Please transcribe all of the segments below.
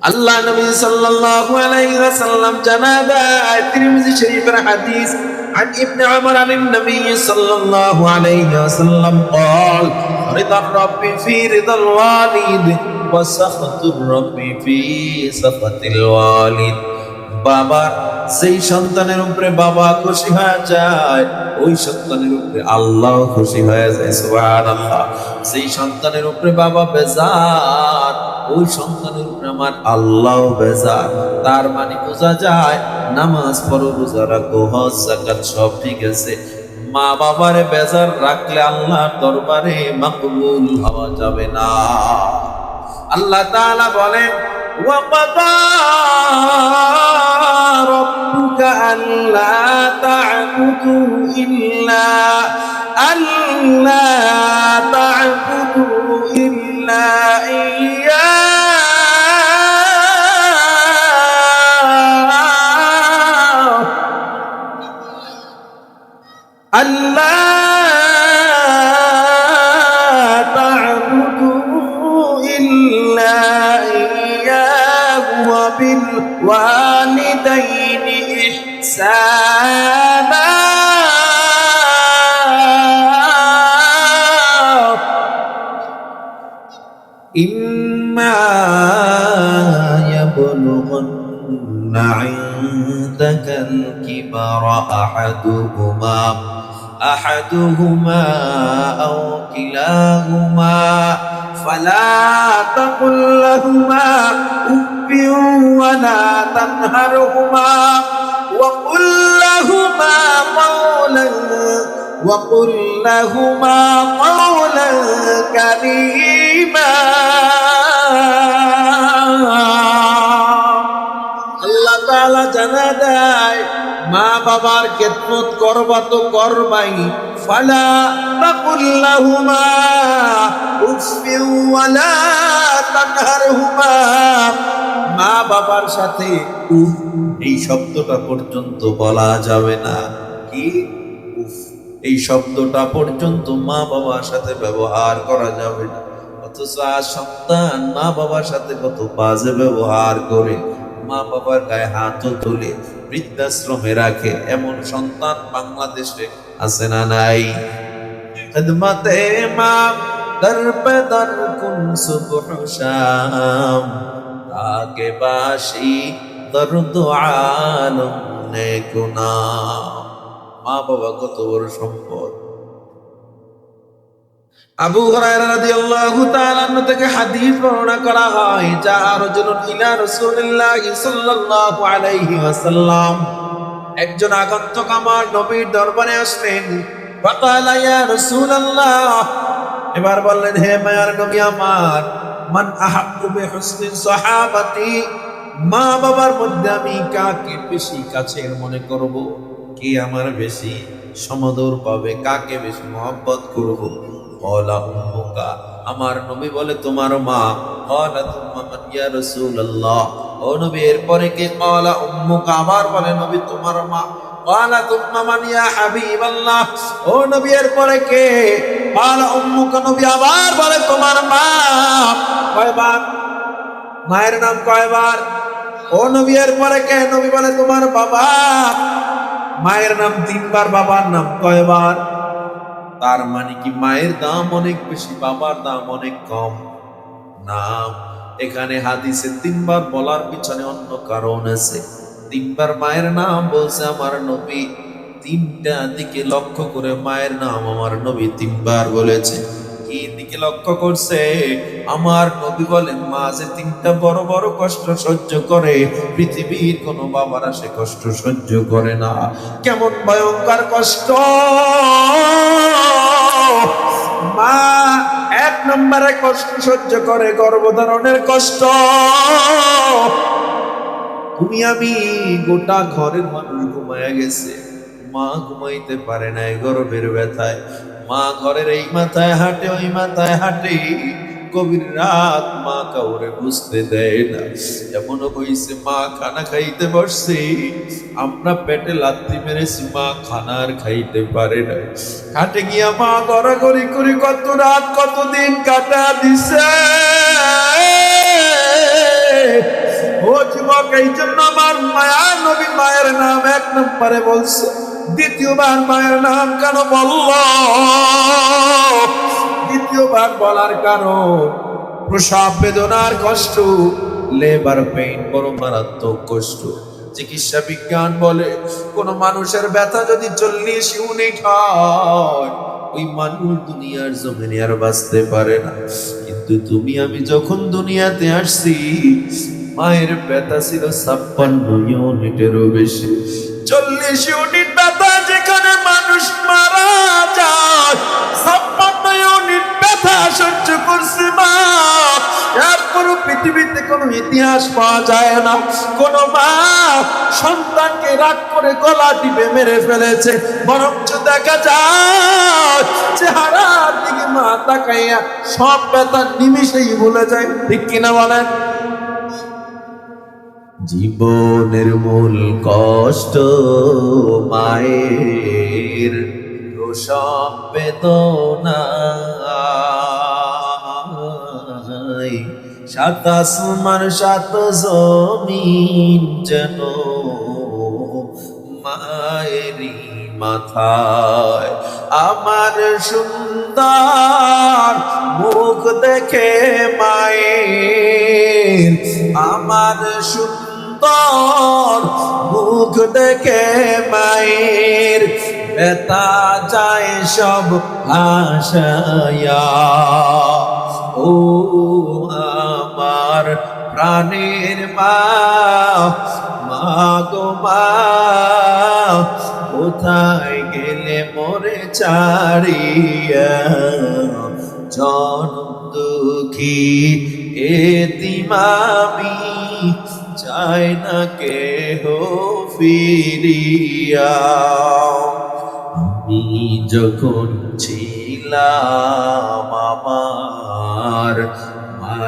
আল্লাহ নবী সাল্লাল্লাহু আলাইহি ওয়াসাল্লাম জানা দেয় তিরমিজি শরীফের হাদিস عن ابن عمر عن النبي صلى الله عليه وسلم قال رضا الرب في رضا الوالد وسخط الرب في سخط الوالد বাবার সেই সন্তানের উপরে বাবা খুশি হয়ে যায় ওই সন্তানের উপরে আল্লাহ খুশি হয়ে যায় সুবহানাল্লাহ সেই সন্তানের উপরে বাবা বেজার ওই সন্তানের উপরে আমার আল্লাহ বেজা তার মানে বোঝা যায় নামাজ পড়ো রোজা রাখো হজ জাকাত সব ঠিক আছে। মা বাবার বেজার রাখলে আল্লাহর দরবারে মাকবুল হওয়া যাবে না। আল্লাহ তাআলা বলেন ওয়াকাদা রাব্বুকা আল্লা তা'বুদু ইল্লা আল্লাহ كبر أحدهما. أحدهما أو كلاهما. فلا تقل لهما أف ولا تنهرهما. وقل لهما قولا وقل لهما قولا كريما. الله تعالى جناداه মা বাবার খেদমত করবা তো করবাই। ফালা তাকুল্লাহুমা ওয়ালা তানহারহুমা মা বাবার সাথে, উফ, এই শব্দটা পর্যন্ত বলা যাবে না। কি? উফ, এই শব্দটা পর্যন্ত মা বাবার সাথে ব্যবহার করা যাবে না। অথচ আজ সন্তান মা বাবার সাথে কত বাজে ব্যবহার করে। মা বাবার গায়ে হাতও তুলে। বৃদ্ধাশ্রমে রাখে। এমন সন্তান বাংলাদেশে আছে না নাই? শাম। বাসি মা বাবা কত বড় সম্পদ। আবু রাদিয়াল্লাহু থেকে হাদিস বর্ণনা করা হয়, যা রাজুলুন একজন আমার নবীর দরবারে আসলেন এবার বললেন, হে মায়ার নবী আমার, মান সাহাবাতি, মা বাবার মধ্যে আমি কাকে বেশি কাছের মনে করব? কে আমার বেশি সমাদর পাবে? কাকে বেশি মহব্বত করব? কলা উম্মুকা। আমার নবী বলে, তোমার মা কলা তুম্মা মান ইয়া রাসূলুল্লাহ। ও নবী, এরপরে কে কলা উম্মুকা? আবার বলে, নবী, তোমার মা কলা তুম্মা মান ইয়া হাবিবাল্লাহ। ও নবী, এরপরে কে কলা উম্মুকা? নবী আবার বলে, তোমার মা কয়বার? মায়ের নাম কয়বার? ও নবী, এরপরে কে? নবী বলে, তোমার বাবা। মায়ের নাম তিনবার, বাবার নাম কয়বার? তার মানে কি মায়ের দাম অনেক বেশি, বাবার দাম অনেক কম? না, এখানে হাদিসে তিনবার বলার পিছনে অন্য কারণ আছে। তিনবার মায়ের নাম বলছে আমার নবী, তিনটা দিকে লক্ষ্য করে মায়ের নাম আমার নবী তিনবার বলেছে। কি দিকে লক্ষ্য করছে, আমার নবী বলেন, মা তিনটা বড় বড় কষ্ট সহ্য করে, পৃথিবীর কোনো বাবারা সে কষ্ট সহ্য করে না। কেমন ভয়ঙ্কর কষ্ট! মা এক নম্বরে কষ্ট সহ্য করে, গর্ভধারণের কষ্ট। তুমি আমি গোটা ঘরের মানুষ ঘুমায়া গেছে। মা ঘুমাইতে পারে না গর্ভের ব্যথায়। মা ঘরের এই মাথায় হাঁটে, ওই মাথায় হাঁটে। কবির রাত মা কাউরে বুঝতে দেয় না। এমনও হইছে মা, খানা খাইতে বসছে। আমরা পেটে লাত্তি মেরেছি, মা খানার খাইতে পারে না। খাটে গিয়া মা গড়াগড়ি করে, কত রাত, কত দিন কাটা দিছে। ও যুবক এই জন্য আমার মায়া নবী মায়ের নাম এক নম্বরে বলছে দ্বিতীয়বার মায়ের নাম কেন বলল? দ্বিতীয়বার বলার কারণ, প্রসব বেদনার কষ্ট লেবার পেইন বড় মারাত্মক কষ্ট। চিকিৎসা বিজ্ঞান বলে, কোন মানুষের ব্যথা যদি চল্লিশ ইউনিট হয়, ওই মানুষ দুনিয়ার জমিনে আর বাঁচতে পারে না। কিন্তু তুমি, আমি যখন দুনিয়াতে আসছি, মায়ের ব্যথা ছিল ছাপ্পান্ন ইউনিটেরও বেশি। চল্লিশ ইউনিট পৃথিবীতে কোনো ইতিহাস পাওয়া যায় কোন মা সন্তানকে রাগ করে গলা মেরে ফেলেছে। বরঞ্চ দেখা যায় সব নিমিশেই ভুলে যায়। বলেন? জীবনের মূল কষ্ট মায়ের। প্রসব বেদনা সাত আসমান, সাত জমিন যেন মায়েরই মাথায়। আমার সুন্দর মুখ দেখে মায়ের। আমার সুন্দর মুখ দেখে মায়ের। বেতা যায় সব ভাষায়া ও আমার প্রাণের মা গো মা কোথায় গেলে মোরে ছাড়িয়া? জনম দুঃখী এতিমামি চাই না কেহ ফিরিয়া। যখন ছিলাম আমার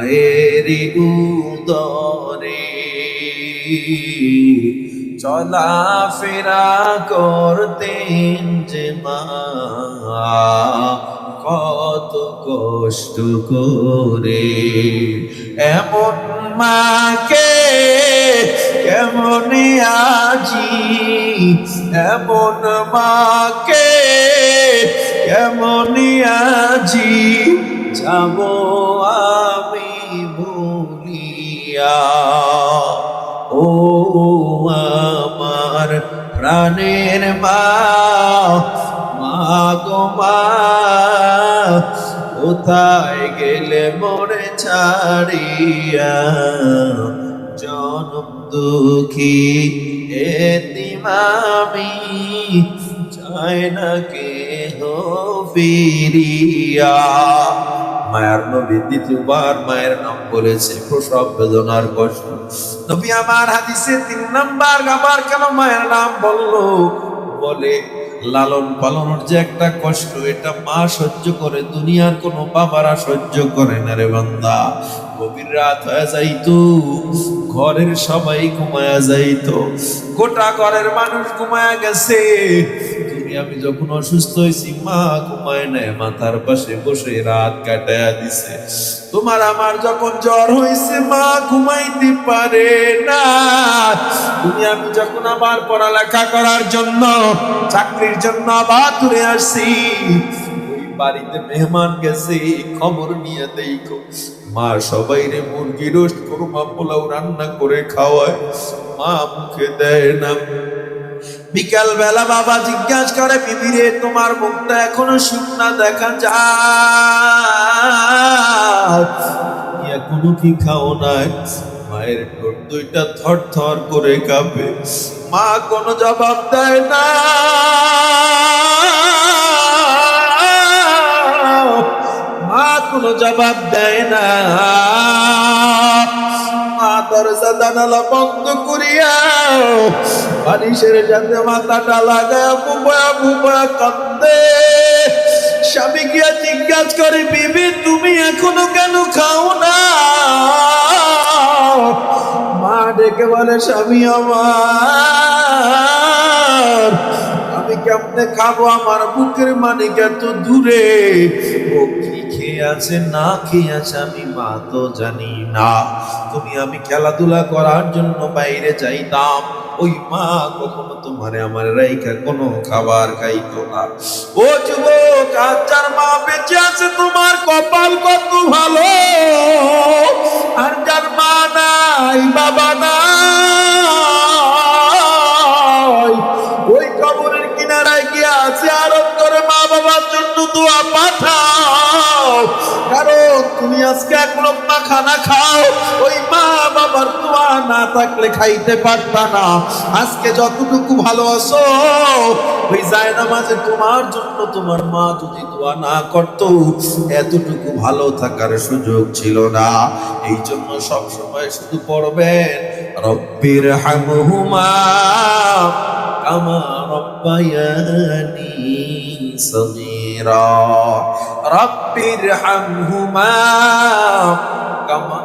মায়ের উদরে। চলাফেরা করতেন যে মা, কত কষ্ট করে। এমন মাকে কেমন আজি? এমন মাকে কেমন আজি? যাব ও আমার প্রাণের মা গো কোথায় গেলে মরে ছাড়িয়া? জনম দুঃখী এতিমামি চায় না কে ফিরিয়া। মায়ের নবী দ্বিতীয়বার মায়ের নাম বলেছে প্রসব, বেদনার কষ্ট। নবী আমার হাদিসে তিন নাম্বার আবার কেন মায়ের নাম বলল? বলে, লালন পালনের যে একটা কষ্ট, এটা মা সহ্য করে, দুনিয়ার কোনো বাবারা সহ্য করে না রে বান্দা। গভীর রাত হয়ে যাইতো, ঘরের সবাই ঘুমায়া যাইতো। গোটা ঘরের মানুষ ঘুমায়া গেছে। আমি যখন অসুস্থ হয়েছি, মা ঘুমায় নাই, মাথার পাশে বসে রাত কাটায়া দিছে। তোমার আমার যখন জ্বর হয়েছে, মা ঘুমাইতে পারে না। তুমি আমি যখন আবার পড়ালেখা করার জন্য, চাকরির জন্য আবার দূরে আসছি বাড়িতে মেহমান গেছে, খবর নিয়ে দেখো। মা সবাই রে মুরগি রোস্ট, কোরমা পোলাও রান্না করে খাওয়ায়। মা মুখে দেয় না। বিকাল বেলা বাবা জিজ্ঞাসা করে বিবি রে তোমার মুখটা এখনও শুকনা দেখা যায়। এখনও কি খাও নাই? মায়ের ঠোঁট দুইটা থর থর করে কাঁপে। মা কোনো জবাব দেয় না। মা কোনো জবাব দেয় না। স্বামী গিয়া জিজ্ঞাসা করে, বিবি, তুমি এখনও কেন খাও না? মা ডেকে বলে, স্বামী আমার, আমি কেমনে খাব? আমার বুকের মানিক এত দূরে। ও কি খেয়ে আছে, না খেয়ে আছে, আমি মা তো জানি না। তুমি, আমি খেলাধুলা করার জন্য বাইরে যাইতাম। ওই মা কখনো তোমারে আমার রাইখা কোনো খাবার খাইতো না। ও যুবক আজ যার মা বেঁচে আছে, তোমার কপাল কত ভালো? আর যার মা নাই, বাবা নাই। ওই কবরের কিনারায় গিয়ে আছে আরব করে মা বাবার জন্য দোয়া পাঠাও। কারণ তুমি আজকে এক লোকমা খানা খাও, ওই মা বাবার দোয়া না থাকলে খাইতে পারতা না। আজকে যতটুকু ভালো আছো ওই জায়না মাঝে তোমার জন্য তোমার মা যদি দোয়া না করতো, এতটুকু ভালো থাকার সুযোগ ছিল না। এই জন্য সব সময় শুধু পড়বেন রব্বির হামহুমা কামা রব্বায়ানি সগীরা। রব্বির হামহুমা কামা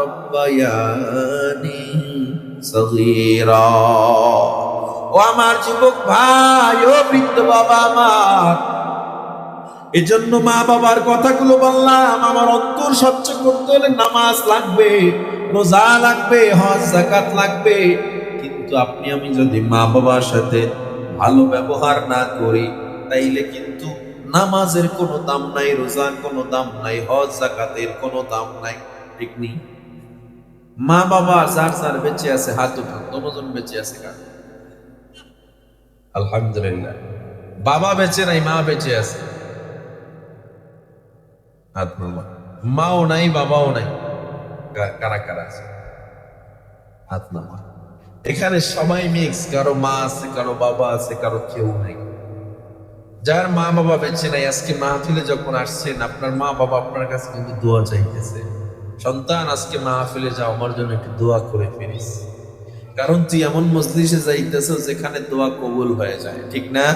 রব্বায়ানি সগীরা। ও আমার যুবক ভাই, ও বৃদ্ধ বাবা আমার, এজন্য মা বাবার কথাগুলো বললাম, আমার অন্তর সবচেয়ে করতে হলে নামাজ লাগবে, রোজা লাগবে, হজ জাকাত লাগবে কিন্তু আপনি, আমি যদি মা বাবার সাথে ভালো ব্যবহার না করি, তাইলে কিন্তু নামাজের কোনো দাম নাই, রোজার কোনো দাম নাই, হজ, জাকাতের কোনো দাম নাই, ঠিক নেই? মা বাবা যার যার বেঁচে আছে, হাত উঠান দনোজন বেঁচে আছে কার? আলহামদুলিল্লাহ। বাবা বেঁচে নাই, মা বেঁচে আছে। হাত মাও নাই, বাবাও নাই। কারা কারা আছে? হাত নামা এখানে সবাই মিক্স, কারও মা আছে, কারও বাবা আছে, কারও কেউ নাই। যার মা বাবা বেঁচে নাই, আজকে মাহফিলে যখন আসছেন, আপনার মা বাবা আপনার কাছে কিন্তু দোয়া চাইতেছে। সন্তান, আজকে মাহফিলে যাও, আমার জন্য একটু দোয়া করে ফিরিস। কারণ তুই এমন মজলিসে যাইতেছ যেখানে দোয়া কবুল হয়ে যায়, ঠিক না?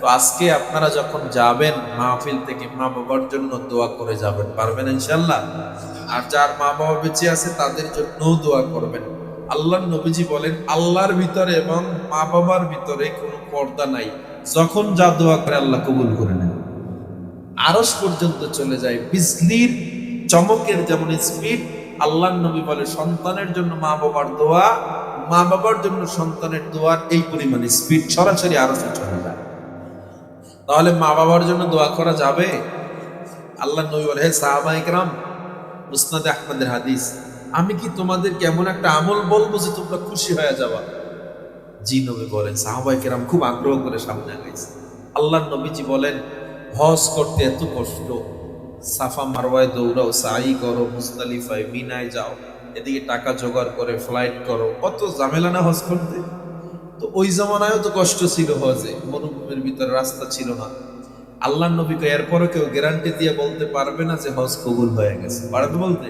তো আজকে আপনারা যখন যাবেন, মাহফিল থেকে মা বাবার জন্য দোয়া করে যাবেন, পারবেন ইনশাল্লাহ আর যার মা বাবা বেঁচে আছে, তাদের জন্যও দোয়া করবেন। আল্লাহর নবীজি বলেন, আল্লাহর ভিতরে এবং মা বাবার ভিতরে কোনো পর্দা নাই। যখন যা দোয়া করে আল্লাহ কবুল করে নেন। আরস পর্যন্ত চলে যায়। বিজলির চমকের যেমন স্পিড আল্লাহর নবী বলে, সন্তানের জন্য মা বাবার দোয়া মা বাবার জন্য সন্তানের দোয়ার এই পরিমাণে স্পিড সরাসরি আরসে চলে যায়। তাহলে মা বাবার জন্য দোয়া করা যাবে? আল্লাহ নবী বলে, হে সাহাবা ইকরাম মুসনাদে আহমদের হাদিস আমি কি তোমাদের কেমন একটা আমল বলব যে তোমরা খুশি হয়ে যাবা? জি নবী বলেন সাহাবাই কেরাম খুব আগ্রহ করে সামনে আগাইছে। আল্লাহ নবীজি বলেন, হজ করতে এত কষ্ট, সাফা মারওয়ায় দৌড়াও, সাই করো মুস্তালিফায় মিনায় যাও, এদিকে টাকা জোগাড় করে ফ্লাইট করো কত ঝামেলা না হজ করতে? তো ওই জমানায়ও তো কষ্ট ছিল হজে, মরুভূমির ভিতরে রাস্তা ছিল না। আল্লাহ নবীকে এরপরও কেউ গ্যারান্টি দিয়ে বলতে পারবে না যে হজ কবুল হয়ে গেছে। পারবে বলতে?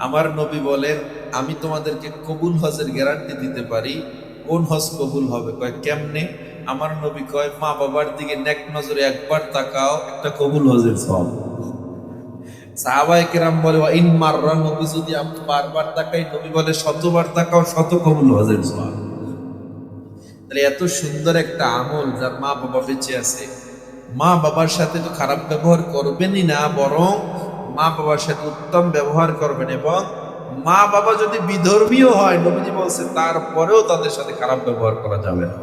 আমার নবী বলেন, আমি তোমাদেরকে কবুল হজের গ্যারান্টি দিতে পারি। কোন হজ কবুল হবে? কয়, কেমনে? আমার নবী কয়, মা বাবার দিকে নেক নজরে একবার তাকাও, একটা কবুল হজের সব সাহাবায়ে কেরাম বলে, "ওয়া ইন মাররা, নবী যদি আমি বারবার তাকাই নবী বলে, শতবার তাকাও, শত কবুল হজের সব তাহলে এত সুন্দর একটা আমল যার মা বাবা বেঁচে আছে। মা বাবার সাথে তো খারাপ ব্যবহার করবেনই না, বরং মা বাবার সাথে উত্তম ব্যবহার করবেন এবং মা বাবা যদি বিধর্মীয় হয়, নবীজি বলছে তারপরেও তাদের সাথে খারাপ ব্যবহার করা যাবে না।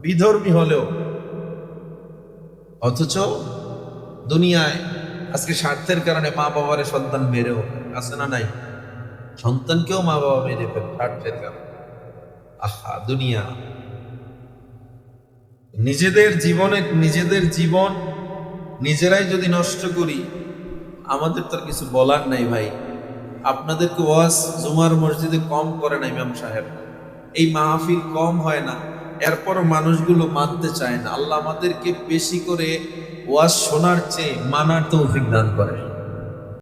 বিধর্মী হলেও, অথচ দুনিয়ায় আজকে স্বার্থের কারণে মা বাবার সন্তান মেরেও আছে না নাই? সন্তানকেও মা বাবা মেরে ফেলে স্বার্থের কারণে। আহা, দুনিয়া। নিজেদের জীবনে, নিজেদের জীবন নিজেরাই যদি নষ্ট করি আমাদের তো কিছু বলার নাই ভাই। আপনাদেরকে ওয়াজ জুমার মসজিদে কম করে না ইমাম সাহেব। এই মাহফিল কম হয় না। এরপর মানুষগুলো মানতে চায় না। আল্লাহ আমাদেরকে বেশি করে ওয়াজ শোনার চেয়ে মানার তৌফিক দান করে।